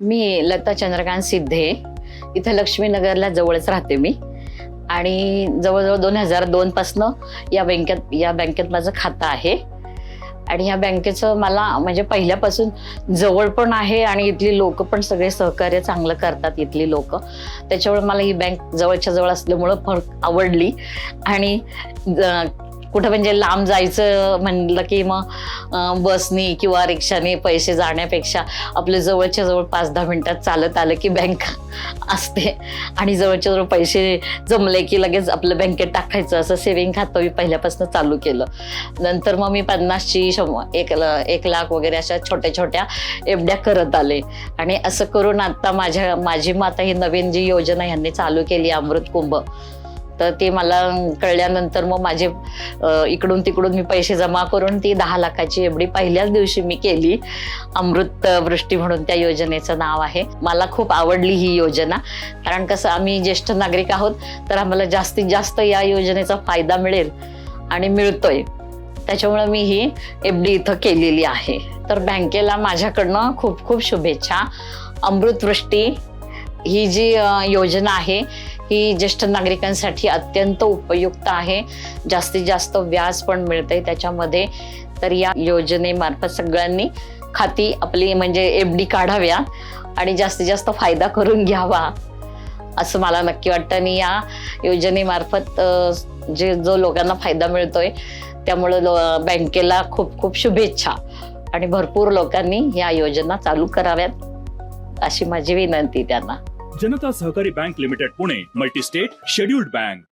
मी लता चंद्रकांत सिद्धे. इथं लक्ष्मीनगरला जवळच राहते मी. आणि जवळजवळ दोन हजार दोन पासनं या बँकेत या बँकेत माझं खातं आहे. आणि ह्या बँकेचं मला म्हणजे पहिल्यापासून जवळ पण आहे आणि इथली लोक पण सगळे सहकार्य चांगलं करतात इथली लोक. त्याच्यामुळे मला ही बँक जवळच्या जवळ असल्यामुळं फार आवडली. आणि ज- कुठं म्हणजे लांब जायचं म्हणलं की मग बसनी किंवा रिक्षाने पैसे जाण्यापेक्षा आपल्या जवळच्या जवळ पाच दहा मिनिटात चालत आलं की बँक असते. आणि जवळच्या जवळ पैसे जमले की लगेच आपलं बँकेत टाकायचं. असं सेव्हिंग खातं मी पहिल्यापासून चालू केलं. नंतर मग मी पन्नासची शं एक एक लाख वगैरे अशा छोट्या छोट्या एवढ्या करत आले. आणि असं करून आता माझ्या माझी माता ही नवीन जी योजना ह्यांनी चालू केली अमृत कुंभ. तर ते मला कळल्यानंतर मग माझे इकडून तिकडून मी पैसे जमा करून ती दहा लाखाची एवढी पहिल्याच दिवशी मी केली. अमृत वृष्टी म्हणून त्या योजनेचं नाव आहे. मला खूप आवडली ही योजना. कारण कसं आम्ही ज्येष्ठ नागरिक आहोत तर आम्हाला जास्तीत जास्त या योजनेचा फायदा मिळेल आणि मिळतोय. त्याच्यामुळे मी ही एफ डी इथं केलेली आहे. तर बँकेला माझ्याकडनं खूप खूप शुभेच्छा. अमृतवृष्टी ही जी योजना आहे ही ज्येष्ठ नागरिकांसाठी अत्यंत उपयुक्त आहे. जास्तीत जास्त व्याज पण मिळतंय त्याच्यामध्ये. तर या योजनेमार्फत सगळ्यांनी खाती आपली म्हणजे एफ डी काढाव्या आणि जास्तीत जास्त फायदा करून घ्यावा असं मला नक्की वाटतं. आणि या योजनेमार्फत जे जो लोकांना फायदा मिळतोय त्यामुळं लो बँकेला खूप खूप शुभेच्छा. आणि भरपूर लोकांनी या योजना चालू कराव्यात अशी माझी विनंती त्यांना. Janata Sahakari bank limited Pune multistate scheduled bank.